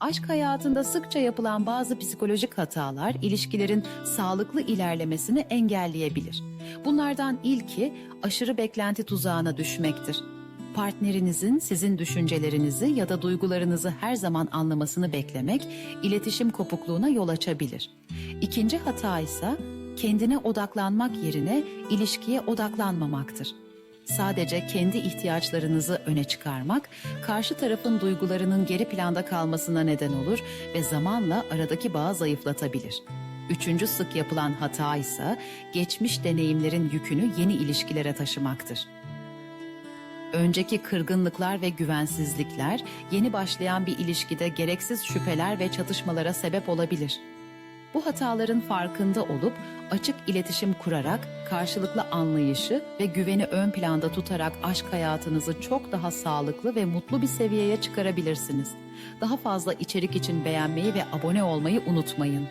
Aşk hayatında sıkça yapılan bazı psikolojik hatalar ilişkilerin sağlıklı ilerlemesini engelleyebilir. Bunlardan ilki aşırı beklenti tuzağına düşmektir. Partnerinizin sizin düşüncelerinizi ya da duygularınızı her zaman anlamasını beklemek iletişim kopukluğuna yol açabilir. İkinci hata ise kendine odaklanmak yerine ilişkiye odaklanmamaktır. Sadece kendi ihtiyaçlarınızı öne çıkarmak, karşı tarafın duygularının geri planda kalmasına neden olur ve zamanla aradaki bağı zayıflatabilir. Üçüncü sık yapılan hata ise geçmiş deneyimlerin yükünü yeni ilişkilere taşımaktır. Önceki kırgınlıklar ve güvensizlikler yeni başlayan bir ilişkide gereksiz şüpheler ve çatışmalara sebep olabilir. Bu hataların farkında olup açık iletişim kurarak karşılıklı anlayışı ve güveni ön planda tutarak aşk hayatınızı çok daha sağlıklı ve mutlu bir seviyeye çıkarabilirsiniz. Daha fazla içerik için beğenmeyi ve abone olmayı unutmayın.